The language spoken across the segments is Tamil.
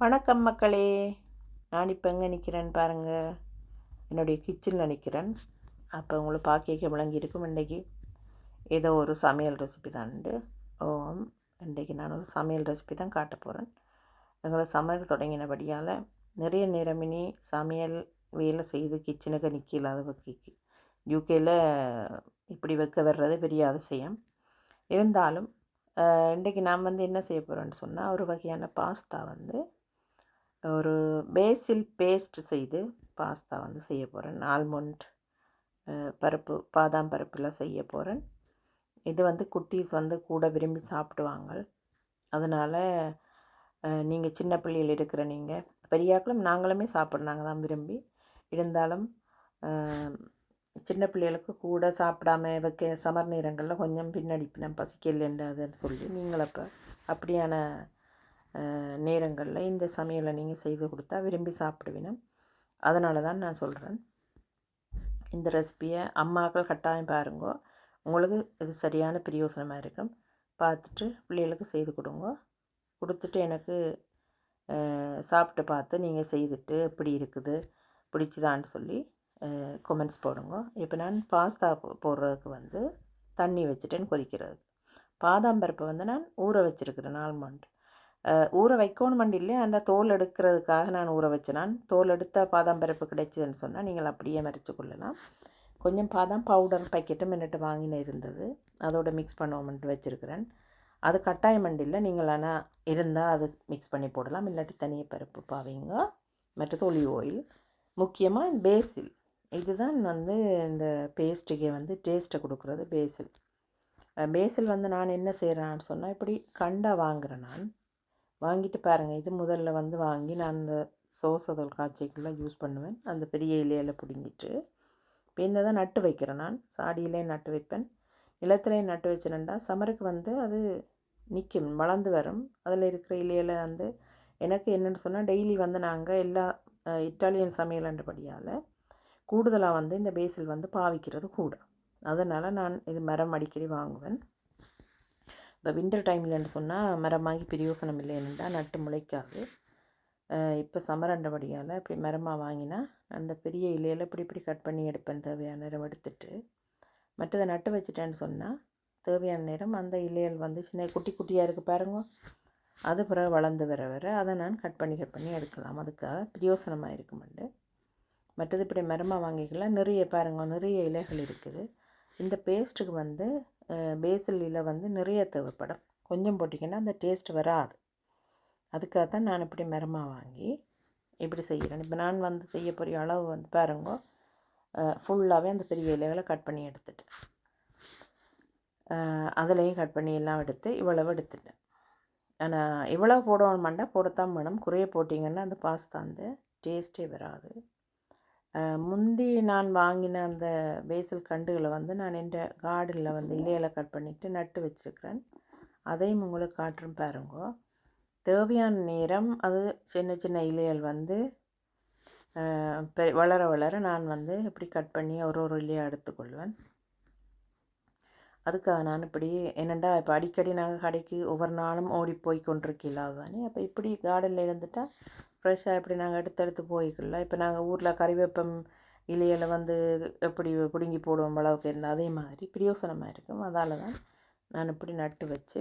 வணக்கம் மக்களே. நான் இப்போ எங்கே நிற்கிறேன்னு பாருங்கள் என்னுடைய கிச்சனில் நிற்கிறேன் அப்போ உங்களை பார்க்க விளங்கி இருக்கும் இன்றைக்கி ஏதோ ஒரு சமையல் ரெசிபி தான்ண்டு ஓம். இன்றைக்கி நான் ஒரு சமையல் ரெசிபி தான் காட்ட போகிறேன் எங்களை சமையல் தொடங்கினபடியால் நிறைய நேரமினி சமையல் வேலை செய்து கிச்சனுக்கு நிற்கல அது வைக்க யூகேயில் இப்படி வைக்க வர்றது பெரிய அதிசயம். இருந்தாலும் இன்றைக்கி நான் வந்து என்ன செய்ய போகிறேன்னு சொன்னால் ஒரு வகையான பாஸ்தா வந்து ஒரு பேசில் பேஸ்ட் செய்து பாஸ்தா வந்து செய்ய போகிறேன் ஆல்மண்ட் பருப்பு பாதாம் பருப்பில் செய்ய போகிறேன் இது வந்து குட்டீஸ் வந்து கூட விரும்பி சாப்பிடுவாங்க. அதனால் நீங்கள் சின்ன பிள்ளைகள் இருக்கிற நீங்கள் பெரியாக்களும் நாங்களுமே சாப்பிட்றாங்க தான் விரும்பி. இருந்தாலும் சின்ன பிள்ளைகளுக்கு கூட சாப்பிடாம வைக்க சமர் நேரங்களில் கொஞ்சம் பின்னடிப்பினம் நம்ம பசிக்கலைன்றதுன்னு சொல்லி நீங்கள் அப்போ அப்படியான நேரங்களில் இந்த சமையலை நீங்கள் செய்து கொடுத்தா விரும்பி சாப்பிடுவீங்க. அதனால தான் நான் சொல்கிறேன் இந்த ரெசிப்பியை அம்மாக்கள் கட்டாயம் பாருங்கோ. உங்களுக்கு இது சரியான பிரயோசனமாக இருக்கும். பார்த்துட்டு பிள்ளைகளுக்கு செய்து கொடுங்க. கொடுத்துட்டு எனக்கு சாப்பிட்டு பார்த்து நீங்கள் செய்துட்டு எப்படி இருக்குது பிடிச்சிதான்னு சொல்லி கொமெண்ட்ஸ் போடுங்க. இப்போ நான் பாஸ்தா போடுறதுக்கு வந்து தண்ணி வச்சுட்டேன்னு கொதிக்கிறது. பாதாம் பருப்பை வந்து நான் ஊற வச்சுருக்கிறேன் ஆல்மண்ட் ஊற வைக்கணும் இல்லை அந்த தோல் எடுக்கிறதுக்காக நான் ஊற வச்சேன் நான் தோல் எடுத்த பாதாம் பருப்பு கிடைச்சதுன்னு சொன்னால் நீங்கள் அப்படியே மறைச்சு கொள்ளலாம். கொஞ்சம் பாதாம் பவுடர் பாக்கெட்டும் மின்னிட்டு வாங்கின இருந்தது. அதோட மிக்ஸ் பண்ணுவோம்ட்டு வச்சுருக்கிறேன். அது கட்டாயம் இல்லை நீங்கள் ஆனால் இருந்தால் அது மிக்ஸ் பண்ணி போடலாம். இல்லாட்டி தனியாக பருப்பு பாவீங்க. மற்றது ஒலிவ் ஆயில் முக்கியமாக பேசில் இதுதான் வந்து இந்த பேஸ்ட்டுக்கே வந்து டேஸ்ட்டை கொடுக்குறது பேசில் பேசில் வந்து நான் என்ன செய்கிறேன்னு சொன்னால் இப்படி கண்டை வாங்குகிறேன் நான். வாங்கிட்டு பாருங்கள் இது முதல்ல வந்து வாங்கி நான் அந்த சோச அதல் யூஸ் பண்ணுவேன். அந்த பெரிய இலையில் பிடுங்கிட்டு இப்போ இந்த தான் நட்டு வைக்கிறேன் நான். சாடியிலே நட்டு வைப்பேன். நிலத்துலேயும் நட்டு வச்சிருந்தா சமருக்கு வந்து அது நிற்கும் வளர்ந்து வரும். அதில் இருக்கிற இலையில் வந்து எனக்கு என்னென்னு சொன்னால் டெய்லி வந்து நாங்கள் எல்லா இட்டாலியன் சமையலன்றபடியால் கூடுதலாக வந்து இந்த பேசில் வந்து பாவிக்கிறது கூட. அதனால் நான் இது மரம் அடிக்கடி வாங்குவேன். இப்போ வின்டர் டைம்லன்னு சொன்னால் மரமாகி பிரயோசனம் இல்லைன்னுட்டா நட்டு முளைக்காது. இப்போ சமரண்டபடியால் இப்படி மரமாக வாங்கினா அந்த பெரிய இலையில் இப்படி இப்படி கட் பண்ணி எடுப்பேன் தேவையான நேரம் எடுத்துட்டு. மற்றதை நட்டு வச்சுட்டேன்னு சொன்னால் தேவையான நேரம் அந்த இலையல் வந்து சின்ன குட்டி குட்டியாக இருக்குது பாருங்க. அது பிறகு வளர்ந்து வர வர அதை நான் கட் பண்ணி கட் பண்ணி எடுக்கலாம். அதுக்காக பிரயோசனமாக இருக்குமெண்டு. மற்றது இப்படி மரமாக வாங்கிக்கலாம். நிறைய பாருங்க நிறைய இலைகள் இருக்குது. இந்த பேஸ்ட்டுக்கு வந்து பேசிலில் வந்து நிறைய தேவைப்படும். கொஞ்சம் போட்டிங்கன்னா அந்த டேஸ்ட் வராது. அதுக்காக தான் நான் இப்படி மரமாக வாங்கி இப்படி செய்கிறேன். இப்போ நான் வந்து செய்ய போகிற அளவு வந்து பாருங்க ஃபுல்லாகவே அந்த பெரிய இலைகளை கட் பண்ணி எடுத்துட்டேன். அதுலேயும் கட் பண்ணி எல்லாம் எடுத்து இவ்வளவு எடுத்துட்டேன். ஆனால் இவ்வளோ போடணுமாண்டா போடத்தான் வேணும். குறைய போட்டிங்கன்னா அந்த பாஸ்தா அந்த டேஸ்ட்டே வராது. முந்தி நான் வாங்கின அந்த பேசல் கண்டுகளை வந்து நான் என் கார்டனில் வந்து இலையில கட் பண்ணிவிட்டு நட்டு வச்சுருக்கிறேன். அதையும் உங்களுக்கு காட்டுறேன் பாருங்க. தேவையான நேரம் அது சின்ன சின்ன இலைகள் வந்து வளர வளர நான் வந்து இப்படி கட் பண்ணி ஒரு ஒரு இலையாக எடுத்துக்கொள்வேன். அதுக்காக நான் இப்படி என்னெண்டா இப்போ அடிக்கடி நாங்கள் கடைக்கு ஒவ்வொரு நாளும் ஓடி போய் கொண்டிருக்கலாம் தானே அப்போ இப்படி கார்டனில் இருந்துட்டால் ஃப்ரெஷ்ஷாக எப்படி நாங்கள் எடுத்தெடுத்து எடுத்து இப்போ நாங்கள் ஊரில் கறிவேப்பம் இலையில் வந்து எப்படி பிடுங்கி போடுவோம் அளவுக்கு இருந்தால் அதே மாதிரி பிரியோசனமாக இருக்கும் அதால் தான் நான் இப்படி நட்டு வச்சு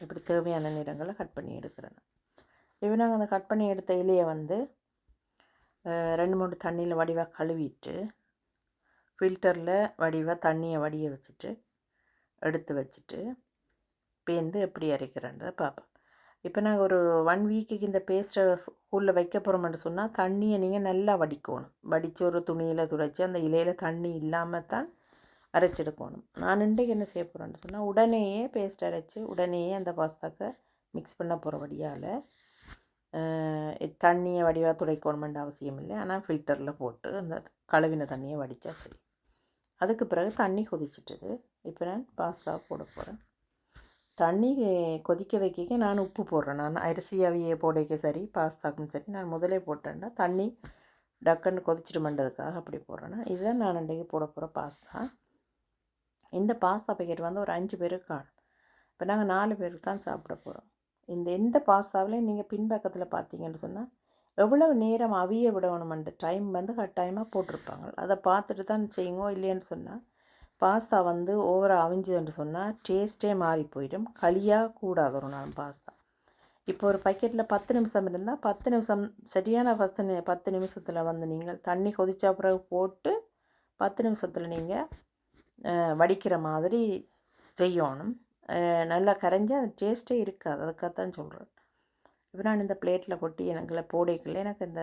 இப்படி தேவையான நிறங்களை கட் பண்ணி எடுக்கிறேன். இப்போ நாங்கள் அந்த கட் பண்ணி எடுத்த இலையை வந்து ரெண்டு மூணு தண்ணியில் வடிவாக கழுவிட்டு ஃபில்டரில் வடிவாக தண்ணியை வடிய வச்சுட்டு எடுத்து வச்சுட்டு பேந்து எப்படி அரைக்கிறேன்றதை பார்ப்பேன் இப்போ நாங்கள் ஒரு ஒன் வீக்குக்கு இந்த பேஸ்ட்டை உள்ளே வைக்க போகிறோம்னு சொன்னால் தண்ணியை நீங்கள் நல்லா வடிக்கணும். வடித்து ஒரு துணியில் துடைச்சி அந்த இலையில் தண்ணி இல்லாமல் தான் அரைச்செடுக்கணும். நான் இன்றைக்கு என்ன செய்ய போகிறேன்னு சொன்னால் உடனேயே பேஸ்ட் அரைச்சி உடனேயே அந்த பாஸ்தாக்கை மிக்ஸ் பண்ண போகிறபடியால் தண்ணியை வடிவாக துடைக்கணுமென்ற அவசியம் இல்லை. ஆனால் ஃபில்டரில் போட்டு அந்த கழுவின தண்ணியை வடித்தா சரி. அதுக்கு பிறகு தண்ணி கொதிச்சிட்டுது. இப்போ நான் பாஸ்தா போட போகிறேன் தண்ணி கொதிக்க வைக்க நான் உப்பு போடுறேன். நான் அரிசி அவிய போடைக்க சரி பாஸ்தாக்கும் சரி நான் முதலே போட்டேன்னா தண்ணி டக்குன்னு கொதிச்சிட்டு மண்டதுக்காக அப்படி போடுறேன்னா இதுதான் நான் அன்றைக்கி போட போகிற பாஸ்தா. இந்த பாஸ்தா பேக்கெட் வந்து ஒரு அஞ்சு பேருக்கு காணும் இப்போ நாங்கள் நாலு பேருக்கு தான் சாப்பிட போகிறோம் இந்த எந்த பாஸ்தாவிலையும் நீங்கள் பின்பக்கத்தில் பார்த்தீங்கன்னு சொன்னால் எவ்வளவு நேரம் அவிய விடணுமென்ற டைம் வந்து கட்டாயமாக போட்டிருப்பாங்க. அதை பார்த்துட்டு தான் செய்யுங்க இல்லைன்னு சொன்னால் பாஸ்தா வந்து ஓவராக அவிஞ்சதுன்னு சொன்னால் டேஸ்ட்டே மாறி போயிடும். களியாக கூடாது ஒரு நாள் பாஸ்தா. இப்போ ஒரு பக்கெட்டில் பத்து நிமிஷம் இருந்தால் பத்து நிமிஷம் சரியான பத்து நி பத்து நிமிஷத்தில் வந்து நீங்கள் தண்ணி கொதிச்ச பிறகு போட்டு பத்து நிமிஷத்தில் நீங்கள் வடிக்கிற மாதிரி செய்யணும். நல்லா கரைஞ்சி அது டேஸ்ட்டே இருக்காது. அதுக்காகத்தான் சொல்கிறேன் இப்போ நான் இந்த பிளேட்டில் கொட்டி எனக்குள்ள போடைக்குள்ளே எனக்கு இந்த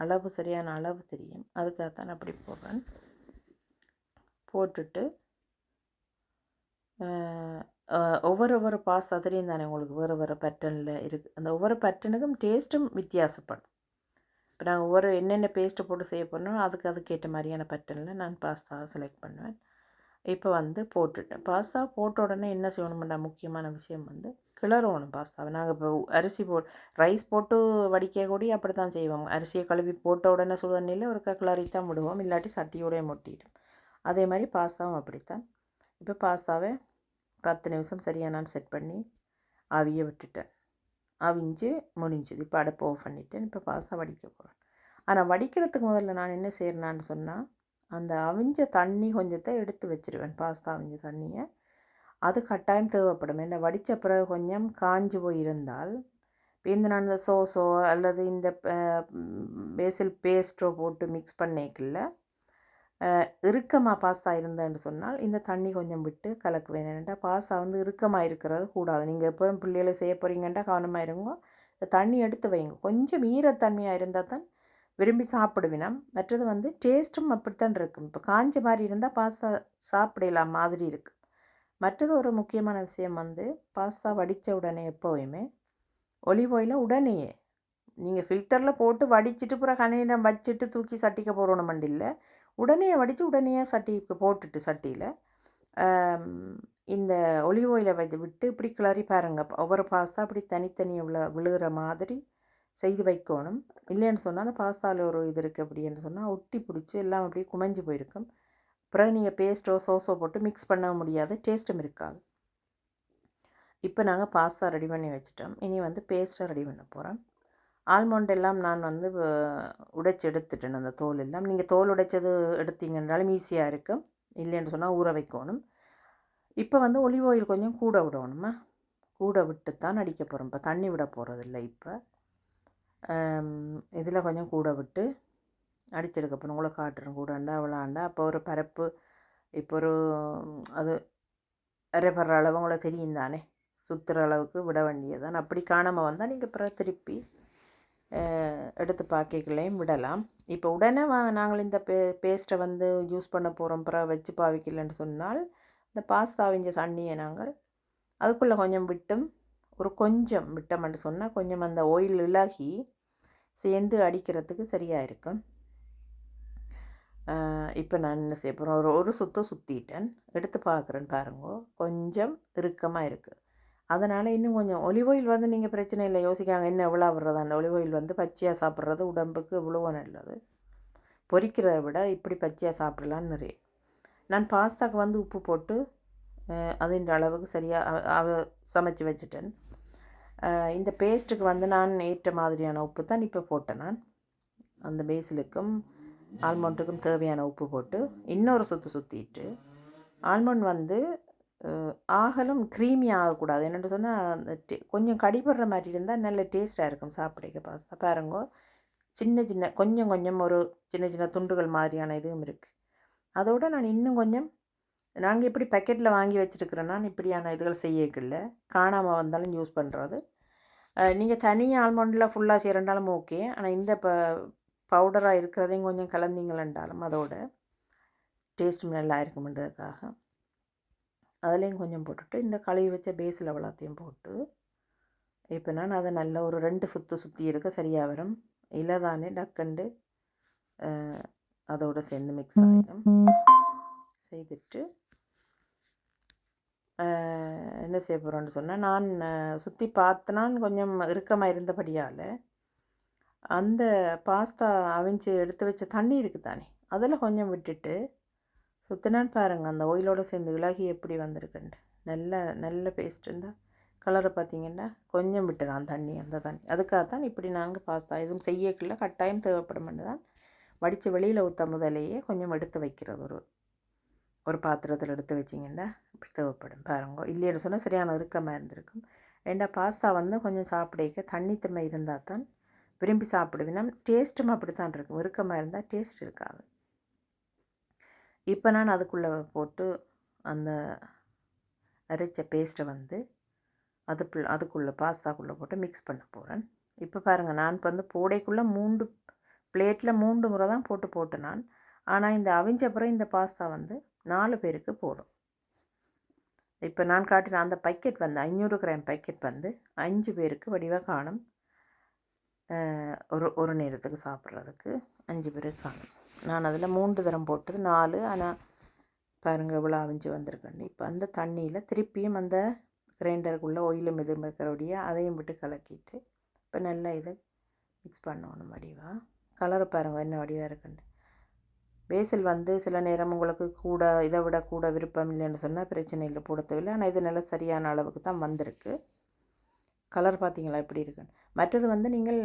அளவு சரியான அளவு தெரியும். அதுக்காகத்தான் அப்படி போடுறேன். போட்டுட்டு ஒவ்வொரு ஒவ்வொரு பாஸ் தெரியும் தானே உங்களுக்கு வேறு வேறு பேட்டர்னில் இருக்குது அந்த ஒவ்வொரு பேட்டர்னுக்கும் டேஸ்ட்டும் வித்தியாசப்படும். இப்போ நான் ஒவ்வொரு என்னென்ன பேஸ்ட்டு போட்டு செய்ய போகிறோம் அதுக்கு அதுக்கேற்ற மாதிரியான பேட்டர்னில் நான் பாஸ்தா செலக்ட் பண்ணுவேன். இப்போ வந்து போட்டுட்டேன். பாஸ்தா போட்ட உடனே என்ன செய்யணும்னா முக்கியமான விஷயம் வந்து கிளறணும் பாஸ்தாவை நாங்கள் இப்போ அரிசி போ ரைஸ் போட்டு வடிக்க கூடி அப்படி தான் செய்வோம். அரிசியை கழுவி போட்ட உடனே சுடுதண்ணியில் ஒரு கிளறி தான் விடுவோம். இல்லாட்டி சட்டியோடய முட்டிடும். அதே மாதிரி பாஸ்தாவும் அப்படித்தான். இப்போ பாஸ்தாவை பத்து நிமிஷம் சரியாக நான் செட் பண்ணி அவிய விட்டுட்டேன். அவிஞ்சு முடிஞ்சுது. இப்போ அடுப்பு ஆஃப் பண்ணிட்டேன். இப்போ பாஸ்தா வடிக்க போகிறேன் ஆனால் வடிக்கிறதுக்கு முதல்ல நான் என்ன செய்கிறேன்னு சொன்னால் அந்த அவிஞ்ச தண்ணி கொஞ்சத்தை எடுத்து வச்சிருவேன். பாஸ்தா அவிஞ்ச தண்ணியை. அது கட்டாயம் தேவைப்படும். என்ன வடித்த பிறகு கொஞ்சம் காஞ்சு போயிருந்தால் இப்போ இந்த நான் இந்த சோஸோ அல்லது இந்த பேசில் பேஸ்ட்டோ போட்டு மிக்ஸ் பண்ணிக்கல இறுக்கமாக பாஸ்தா இருந்தேன்னு சொன்னால் இந்த தண்ணி கொஞ்சம் விட்டு கலக்குவேன். ஏன்னா பாஸ்தா வந்து இறுக்கமாக இருக்கிறது கூடாது. நீங்கள் எப்போ பிள்ளைகளை செய்ய போகிறீங்கன்னா கவனமாக இருங்க. இந்த தண்ணி எடுத்து வைங்க. கொஞ்சம் ஈரத்தன்மையாக இருந்தால் தான் விரும்பி சாப்பிடுவினம் மற்றது வந்து டேஸ்ட்டும் அப்படித்தான் இருக்கும். இப்போ காஞ்ச மாதிரி இருந்தால் பாஸ்தா சாப்பிடலாம் மாதிரி இருக்குது மற்றது ஒரு முக்கியமான விஷயம் வந்து பாஸ்தா வடித்த உடனே எப்போவுமே ஒலிவ் ஆயிலை உடனேயே. நீங்கள் ஃபில்டரில் போட்டு வடிச்சிட்டு அப்புறம் கணையிடம் வச்சுட்டு தூக்கி சட்டிக்க போகிறோன்னு இல்லை. உடனே வடித்து உடனே சட்டி போட்டுட்டு சட்டியில் இந்த ஒலிவ் ஆயிலை வைத்து விட்டு இப்படி கிளறி பாருங்க. ஒவ்வொரு பாஸ்தா அப்படி தனித்தனி உள்ள விழுகிற மாதிரி செய்து வைக்கணும். இல்லைன்னு சொன்னால் அந்த பாஸ்தாவில் ஒரு இது இருக்குது அப்படின்னு சொன்னால் ஒட்டி பிடிச்சி எல்லாம் அப்படியே குமைஞ்சு போயிருக்கும். அப்புறம் நீங்கள் பேஸ்ட்டோ சோஸோ போட்டு மிக்ஸ் பண்ண முடியாது. டேஸ்ட்டும் இருக்காது. இப்போ நாங்கள் பாஸ்தா ரெடி பண்ணி வச்சுட்டோம். இனி வந்து பேஸ்ட்டை ரெடி பண்ண போகிறோம் ஆல்மண்ட் எல்லாம் நான் வந்து உடைச்சி எடுத்துட்டேன். அந்த தோல் எல்லாம். நீங்கள் தோல் உடைச்சது எடுத்தீங்கன்றாலும் ஈஸியாக இருக்கும் இல்லைன்னு சொன்னால் ஊற வைக்கணும். இப்போ வந்து ஒலிவ் ஆயில் கொஞ்சம் கூட விடணுமா? கூட விட்டு தான் அடிக்க போகிறோம் இப்போ தண்ணி விட போகிறதில்ல இப்போ. இதில் கொஞ்சம் கூட விட்டு அடிச்செடுக்க போகிறோம் உங்களை காட்டுறேன். கூடாண்டா அவ்வளோண்டா அப்போ ஒரு பரப்பு இப்போ ஒரு அது அரைப்படுற அளவு உங்களை தெரியும் தானே? சுற்றுற அளவுக்கு விட வேண்டியது தான் அப்படி காணாமல் வந்தால் நீங்கள் அப்புறம் திருப்பி எடுத்து பாக்கைகளையும் விடலாம். இப்போ உடனே வா நாங்கள் இந்த பே பேஸ்ட்டை வந்து யூஸ் பண்ண போகிறோம் அப்புறம் வச்சு பாவிக்கலன்னு சொன்னால் இந்த பாஸ்தாவிஞ்ச தண்ணியை நாங்கள் அதுக்குள்ளே கொஞ்சம் விட்டும் ஒரு கொஞ்சம் விட்டோம்னு சொன்னால் கொஞ்சம் அந்த ஆயில் இலகி சேர்ந்து அடிக்கிறதுக்கு சரியாக இருக்கும். இப்போ நான் என்ன செய்ய போகிறேன் ஒரு ஒரு சுத்தம் சுற்றிட்டேன் எடுத்து பார்க்குறேன்னு பாருங்க. கொஞ்சம் இறுக்கமாக இருக்குது அதனால் இன்னும் கொஞ்சம் ஒலிவ் ஆயில் வந்து நீங்கள் பிரச்சனை இல்லை. யோசிக்காங்க என்ன எவ்வளோ வர்றதான ஒலிவ் ஆயில் வந்து பச்சையாக சாப்பிட்றது உடம்புக்கு இவ்வளோ நல்லது. பொரிக்கிறத விட இப்படி பச்சையாக சாப்பிடலான்னு நிறைய. நான் பாஸ்தாக்கு வந்து உப்பு போட்டு அதுன்ற அளவுக்கு சரியாக சமைச்சு வச்சுட்டேன். இந்த பேஸ்ட்டுக்கு வந்து நான் ஏற்ற மாதிரியான உப்பு தான் இப்போ போட்டேன் நான். அந்த பேசிலுக்கும் ஆல்மோண்ட்டுக்கும் தேவையான உப்பு போட்டு இன்னொரு சுற்று சுற்றிட்டு ஆல்மண்ட் வந்து ஆகலும் க்ரீமி ஆகக்கூடாது. என்னென்னு சொன்னால் அந்த டே கொஞ்சம் கடிபடுற மாதிரி இருந்தால் நல்ல டேஸ்ட்டாக இருக்கும் சாப்பிடுக்க பாஸ்தா பாருங்க சின்ன சின்ன கொஞ்சம் கொஞ்சம் ஒரு சின்ன சின்ன துண்டுகள் மாதிரியான இதுவும் இருக்குது அதோடு நான் இன்னும் கொஞ்சம் நாங்கள் இப்படி பேக்கெட்டில் வாங்கி வச்சுருக்கிறேன்னா இப்படியான இதுகள் செய்யக்கில்ல காணாமல் வந்தாலும் யூஸ் பண்ணுறது நீங்கள் தனியாக ஆல்மண்டில் ஃபுல்லாக செய்கிறண்டாலும் ஓகே ஆனால் இந்த ப பவுடராக இருக்கிறதையும் கொஞ்சம் கலந்தீங்களண்டாலும் அதோட டேஸ்ட்டும் நல்லா இருக்குமென்றதுக்காக. அதுலேயும் கொஞ்சம் போட்டுட்டு இந்த கழுவி வச்ச பேஸில் அவ்வளோத்தையும் போட்டு இப்போ நான் அதை நல்ல ஒரு ரெண்டு சுற்று சுற்றி எடுக்க சரியாக வரும். இல்லை தானே டக்குண்டு அதோடு சேர்ந்து மிக்ஸ் ஆகிடும் செய்துட்டு என்ன செய்ய போகிறோன்னு சொன்னால் நான் சுற்றி பார்த்தனான் கொஞ்சம் இறுக்கமாக இருந்தபடியால் அந்த பாஸ்தா அவிஞ்சு எடுத்து வச்ச தண்ணி இருக்குது தானே அதில் கொஞ்சம் விட்டுட்டு சுத்தினான்னு பாருங்கள் அந்த ஆயிலோடு சேர்ந்து விலகி எப்படி வந்திருக்குன்ட்டு. நல்ல நல்ல பேஸ்ட் இருந்தால் கலரை பார்த்தீங்கன்னா கொஞ்சம் விட்டுறான் தண்ணி அந்த தண்ணி. அதுக்காக தான் இப்படி நாங்கள் பாஸ்தா எதுவும் செய்யக்குள்ள கட்டாயம் தேவைப்படும் தான் வடித்து வெளியில் ஊற்ற முதலையே கொஞ்சம் எடுத்து வைக்கிறது. ஒரு ஒரு பாத்திரத்தில் எடுத்து வச்சிங்கன்னா இப்படி தேவைப்படும். பாருங்க. இல்லைன்னு சொன்னால் சரியான இறுக்கமாக இருந்திருக்கும். ஏண்டா பாஸ்தா வந்து கொஞ்சம் சாப்பிடக்க தண்ணித்தன்மை இருந்தால் தான் விரும்பி சாப்பிடுவேன். டேஸ்ட்டும் அப்படி தான் இருக்கும். இறுக்கமாக இருந்தால் டேஸ்ட் இருக்காது. இப்போ நான் அதுக்குள்ளே போட்டு அந்த அரைச்ச பேஸ்ட்டை வந்து அது அதுக்குள்ளே பாஸ்தாக்குள்ளே போட்டு மிக்ஸ் பண்ண போகிறேன் இப்போ பாருங்கள் நான் இப்போ வந்து போடைக்குள்ளே மூன்று பிளேட்டில் மூன்று முறை தான் போட்டு போட்டு நான். ஆனால் இந்த அவிஞ்ச அப்புறம் இந்த பாஸ்தா வந்து நாலு பேருக்கு போதும். இப்போ நான் காட்டின அந்த பக்கெட் வந்து ஐநூறு கிராம் பக்கெட் வந்து அஞ்சு பேருக்கு வடிவாக காணும். ஒரு ஒரு நேரத்துக்கு சாப்பிட்றதுக்கு அஞ்சு பேருக்கு காணும். நான் அதில் மூன்று தரம் போட்டது நாலு. ஆனால் பாருங்கள் இவ்வளோ அவிஞ்சு வந்திருக்கேன் இப்போ அந்த தண்ணியில் திருப்பியும் அந்த கிரைண்டருக்குள்ளே ஒயிலும் இது இருக்கிறபடியாக அதையும் விட்டு கலக்கிட்டு இப்போ நல்லா இதை மிக்ஸ் பண்ணணும் வடிவாக கலரை பாருங்கள் என்ன வடிவாக இருக்குன்னு. பேசல் வந்து சில நேரம் உங்களுக்கு கூட இதை விட கூட விருப்பம் இல்லைன்னு சொன்னால் பிரச்சனை இல்லை போடத்தவில்லை. ஆனால் இது நல்லா சரியான அளவுக்கு தான் வந்திருக்கு. கலர் பார்த்தீங்களா எப்படி இருக்குன்னு. மற்றது வந்து நீங்கள்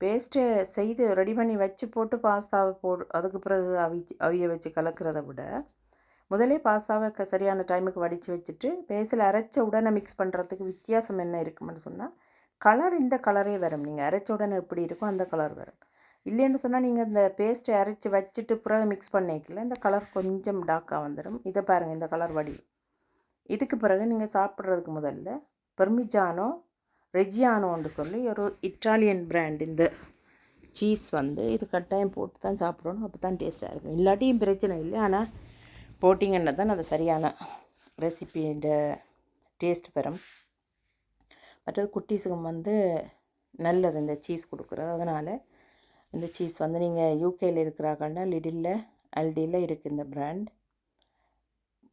பேஸ்ட்டை செய்து ரெடி பண்ணி வச்சு போட்டு பாஸ்தாவை போடு அதுக்கு பிறகு அவி அவிய வச்சு கலக்கிறத விட முதலே பாஸ்தாவை க சரியான டைமுக்கு வடித்து வச்சுட்டு பேஸில் அரைச்ச உடனே மிக்ஸ் பண்ணுறதுக்கு வித்தியாசம் என்ன இருக்குமென்னு சொன்னால் கலர் இந்த கலரே வரும். நீங்கள் அரைச்ச உடனே எப்படி இருக்கும் அந்த கலர் வரும். இல்லைன்னு சொன்னால் நீங்கள் இந்த பேஸ்ட்டை அரைச்சி வச்சுட்டு பிறகு மிக்ஸ் பண்ணிக்கல இந்த கலர் கொஞ்சம் டாக்காக வந்துடும் இதை பாருங்கள் இந்த கலர் வடி இதுக்கு பிறகு நீங்கள் சாப்பிட்றதுக்கு முதல்ல பெர்மிஜானோ ரெஜியானோன்னு சொல்லி ஒரு இட்டாலியன் பிராண்ட் இந்த சீஸ் வந்து இது கட்டாயம் போட்டு தான் சாப்பிடணும் அப்போ தான் டேஸ்ட்டாக இருக்கும். இல்லாட்டியும் பிரச்சனை இல்லை. ஆனால் போட்டிங்கன்னா தான் அது சரியான ரெசிபியோட டேஸ்ட் பெறும். மற்றது குட்டீஸுக்கு வந்து நல்லது இந்த சீஸ் கொடுக்குறது. அதனால் இந்த சீஸ் வந்து நீங்கள் யூகேயில் இருக்கிறாங்கன்னா லிடில் அல்டியில் இருக்குது இந்த பிராண்ட்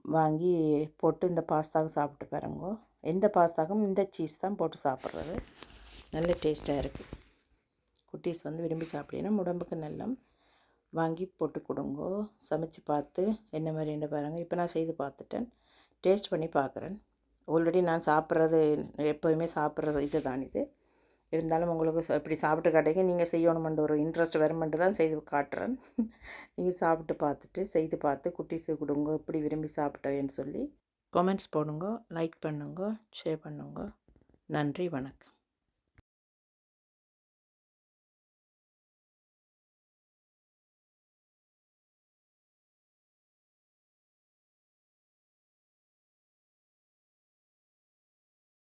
வாங்கி போட்டு இந்த பாஸ்தாவுக்கு சாப்பிட்டு பாருங்க. எந்த பாஸ்தாக்கும் இந்த சீஸ் தான் போட்டு சாப்பிட்றது. நல்ல டேஸ்ட்டாக இருக்குது குட்டீஸ் வந்து விரும்பி சாப்பிட்டீங்கன்னா உடம்புக்கு நல்லம் வாங்கி போட்டு கொடுங்கோ. சமைச்சு பார்த்து என்ன மாதிரின்னு பாருங்கள் இப்போ நான் செய்து பார்த்துட்டேன். டேஸ்ட் பண்ணி பார்க்குறேன். ஆல்ரெடி நான் சாப்பிட்றது எப்போதுமே சாப்பிட்றது இது தான் இது. இருந்தாலும் உங்களுக்கு இப்படி சாப்பிட்டு காட்டிங்க நீங்கள் செய்யணுமென்ற ஒரு இன்ட்ரெஸ்ட் வருமென்று தான் செய்து காட்டுறேன். நீங்கள் சாப்பிட்டு பார்த்துட்டு செய்து பார்த்து குட்டிஸு கொடுங்க இப்படி விரும்பி சாப்பிட்டேன்னு சொல்லி கமெண்ட்ஸ் போடுங்க லைக் பண்ணுங்க ஷேர் பண்ணுங்க. நன்றி வணக்கம்.